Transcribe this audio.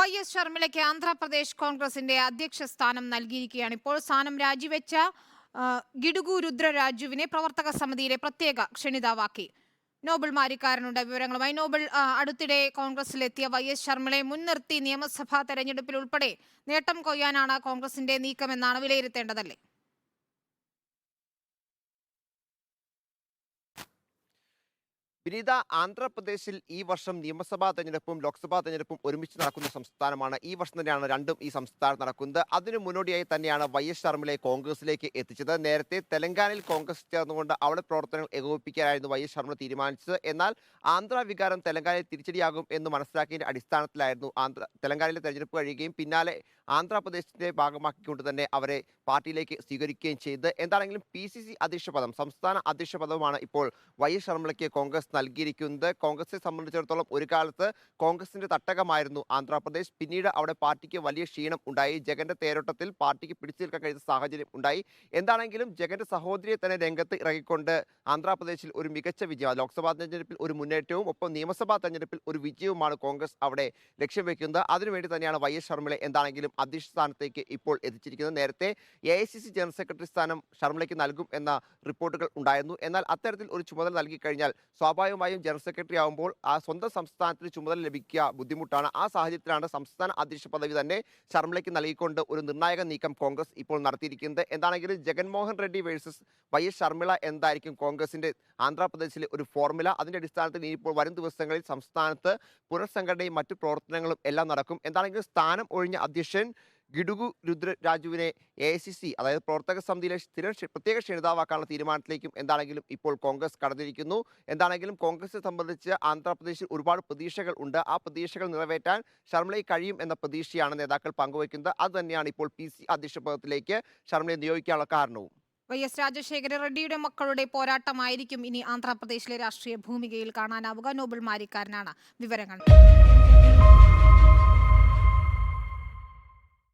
Y S ശർമിളയ്ക്ക് Andhra Pradesh കോൺഗ്രസിന്റെ അധ്യക്ഷ സ്ഥാനം നൽകിയിരിക്കുകയാണ്. ഇപ്പോൾ സ്ഥാനം രാജിവെച്ച ഗിഡുഗു രുദ്രരാജുവിനെ പ്രവർത്തക സമിതിയിലെ പ്രത്യേക ക്ഷണിതാവാക്കി. നോബിൾ മാരിക്കാരനുണ്ട് വിവരങ്ങളുമായി. നോബിൾ അടുത്തിടെ കോൺഗ്രസിലെത്തിയ വൈ എസ് ശർമിളയെ മുൻനിർത്തി നിയമസഭാ തെരഞ്ഞെടുപ്പിൽ ഉൾപ്പെടെ നേട്ടം കൊയ്യാനാണ് കോൺഗ്രസിന്റെ നീക്കമെന്നാണ് വിലയിരുത്തേണ്ടതല്ലേ? വിനീത ആന്ധ്രാപ്രദേശിൽ ഈ വർഷം നിയമസഭാ തെരഞ്ഞെടുപ്പും ലോക്സഭാ തെരഞ്ഞെടുപ്പും ഒരുമിച്ച് നടക്കുന്ന സംസ്ഥാനമാണ്. ഈ വർഷം തന്നെയാണ് രണ്ടും ഈ സംസ്ഥാനം നടക്കുന്നത്. അതിനു മുന്നോടിയായി തന്നെയാണ് വൈ എസ് ശർമ്മിലെ കോൺഗ്രസിലേക്ക് എത്തിച്ചത്. നേരത്തെ തെലങ്കാനയിൽ കോൺഗ്രസ് ചേർന്നുകൊണ്ട് അവിടെ പ്രവർത്തനങ്ങൾ ഏകോപിപ്പിക്കാനായിരുന്നു വൈ എസ് ശർമ്മ തീരുമാനിച്ചത്. എന്നാൽ ആന്ധ്ര വികാരം തെലങ്കാനയിൽ തിരിച്ചടിയാകും എന്ന് മനസ്സിലാക്കിയതിന്റെ അടിസ്ഥാനത്തിലായിരുന്നു ആന്ധ്ര തെലങ്കാനയിലെ തെരഞ്ഞെടുപ്പ് കഴിയുകയും പിന്നാലെ ആന്ധ്രാപ്രദേശിന്റെ ഭാഗമാക്കിക്കൊണ്ട് തന്നെ അവരെ പാർട്ടിയിലേക്ക് സ്വീകരിക്കുകയും ചെയ്ത്. എന്താണെങ്കിലും പി സി സി അധ്യക്ഷ പദം സംസ്ഥാന അധ്യക്ഷ പദവുമാണ് ഇപ്പോൾ വൈ എസ് ശർമിളയ്ക്ക് കോൺഗ്രസ് നൽകിയിരിക്കുന്നത്. കോൺഗ്രസിനെ സംബന്ധിച്ചിടത്തോളം ഒരു കാലത്ത് കോൺഗ്രസിന്റെ തട്ടകമായിരുന്നു ആന്ധ്രാപ്രദേശ്. പിന്നീട് അവിടെ പാർട്ടിക്ക് വലിയ ക്ഷീണം ഉണ്ടായി. ജഗന്റെ തേരോട്ടത്തിൽ പാർട്ടിക്ക് പിടിച്ചു നിൽക്കാൻ കഴിയുന്ന സാഹചര്യം ഉണ്ടായി. എന്താണെങ്കിലും ജഗന്റെ സഹോദരിയെ തന്നെ രംഗത്ത് ഇറങ്ങിക്കൊണ്ട് ആന്ധ്രാപ്രദേശിൽ ഒരു മികച്ച വിജയം ലോക്സഭാ തെരഞ്ഞെടുപ്പിൽ ഒരു മുന്നേറ്റവും ഒപ്പം നിയമസഭാ തെരഞ്ഞെടുപ്പിൽ ഒരു വിജയവുമാണ് കോൺഗ്രസ് അവിടെ ലക്ഷ്യം വെക്കുന്നത്. അതിനുവേണ്ടി തന്നെയാണ് വൈ എസ് ശർമ്മിളെ എന്താണെങ്കിലും അധ്യക്ഷ സ്ഥാനത്തേക്ക് ഇപ്പോൾ എത്തിച്ചിരിക്കുന്നത്. നേരത്തെ A I C C general secretary സ്ഥാനം ശർമ്മിളയ്ക്ക് നൽകും എന്ന റിപ്പോർട്ടുകൾ ഉണ്ടായിരുന്നു. എന്നാൽ അത്തരത്തിൽ ഒരു ചുമതല നൽകി കഴിഞ്ഞാൽ സ്വാഭാവികമായും ജനറൽ സെക്രട്ടറി ആകുമ്പോൾ ആ സ്വന്തം സംസ്ഥാനത്തിന് ചുമതല ലഭിക്കുക ബുദ്ധിമുട്ടാണ്. ആ സാഹചര്യത്തിലാണ് സംസ്ഥാന അധ്യക്ഷ പദവി തന്നെ ശർമിളയ്ക്ക് നൽകിക്കൊണ്ട് ഒരു നിർണായക നീക്കം കോൺഗ്രസ് ഇപ്പോൾ നടത്തിയിരിക്കുന്നത്. എന്താണെങ്കിലും Jaganmohan Reddy versus Y S Sharmila എന്തായിരിക്കും കോൺഗ്രസിന്റെ ആന്ധ്രാപ്രദേശിലെ ഒരു ഫോർമുല? അതിന്റെ അടിസ്ഥാനത്തിൽ ഇനിയിപ്പോൾ വരും ദിവസങ്ങളിൽ സംസ്ഥാനത്ത് പുനഃസംഘടനയും മറ്റു പ്രവർത്തനങ്ങളും എല്ലാം നടക്കും. എന്താണെങ്കിലും സ്ഥാനം ഒഴിഞ്ഞ അധ്യക്ഷൻ ഗിഡുഗു രുദ്ര രാജുവിനെ എ സി സി അതായത് പ്രവർത്തക സമിതിയിലെ സ്ഥിര പ്രത്യേക ക്ഷണിതാവാക്കാനുള്ള തീരുമാനത്തിലേക്കും എന്താണെങ്കിലും ഇപ്പോൾ കോൺഗ്രസ് കടന്നിരിക്കുന്നു. എന്താണെങ്കിലും കോൺഗ്രസിനെ സംബന്ധിച്ച് ആന്ധ്രാപ്രദേശിൽ ഒരുപാട് പ്രതീക്ഷകൾ ഉണ്ട്. ആ പ്രതീക്ഷകൾ നിറവേറ്റാൻ ശർമ്മളയെ കഴിയും എന്ന പ്രതീക്ഷയാണ് നേതാക്കൾ പങ്കുവയ്ക്കുന്നത്. അത് തന്നെയാണ് ഇപ്പോൾ പി സി അധ്യക്ഷ പദത്തിലേക്ക് ശർമ്മളയെ നിയോഗിക്കാനുള്ള കാരണവും. വൈ എസ് രാജശേഖര റെഡ്ഡിയുടെ മക്കളുടെ പോരാട്ടമായിരിക്കും ഇനി ആന്ധ്രാപ്രദേശിലെ രാഷ്ട്രീയ ഭൂമികയിൽ കാണാനാവുക. നോബൽ മാരിക്കാരനാണ് വിവരങ്ങൾ.